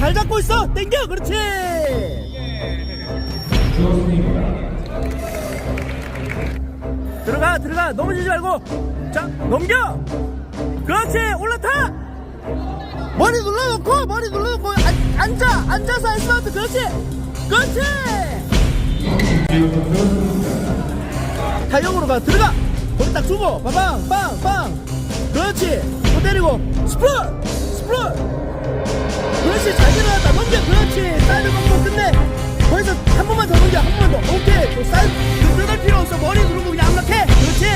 잘 잡고 있어. 땡겨. 그렇지. 들어가 들어가. 넘어지지 말고. 자 넘겨. 그렇지. 올라타. 머리 눌러놓고 머리 눌러놓고. 아, 앉아. 앉아서 에스마트 그렇지. 그렇지. 타격으로 가. 들어가. 거기 딱 주고. 빵빵빵 그렇지. 또 때리고. 스프 스프 그렇지 잘 들어갔다. 넘겨 그렇지. 사이드 넘겨 끝내. 거기서 한 번만 더 넘겨 한 번만 더. 오케이. 또 사이드 들어갈 필요 없어. 머리 누르고 그냥 압락해. 그렇지.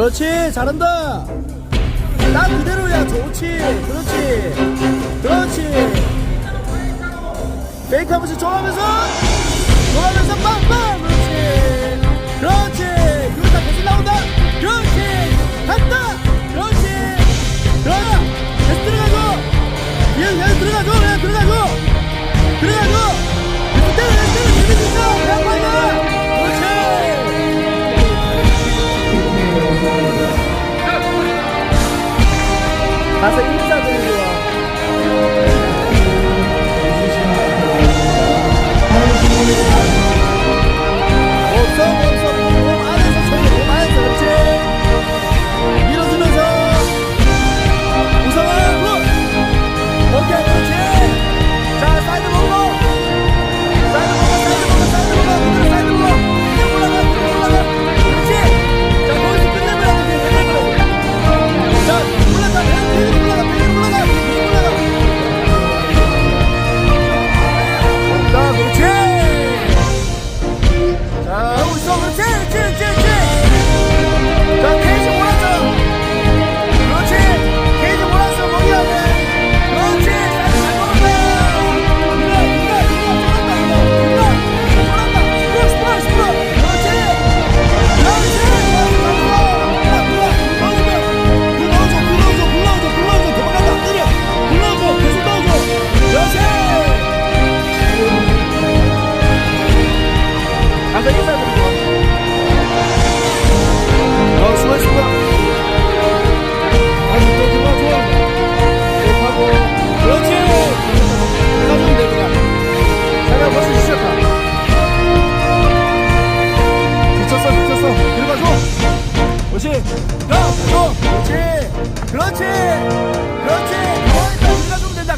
그렇지 잘한다. 나 그대로야 좋지 그렇지 그렇지. 페이크 하면서 좋아하면서 좋아하면서 빵빵!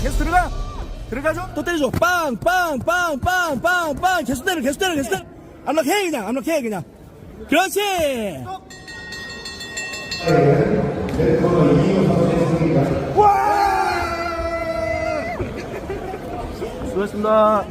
계속 들어가 들어가죠? 또 때려줘 빵 빵 빵 빵 빵 빵. 계속 때려 계속 때려 계속 때려 안락해 그냥. 안락해 그냥. 그렇지. 와! 수고하셨습니다.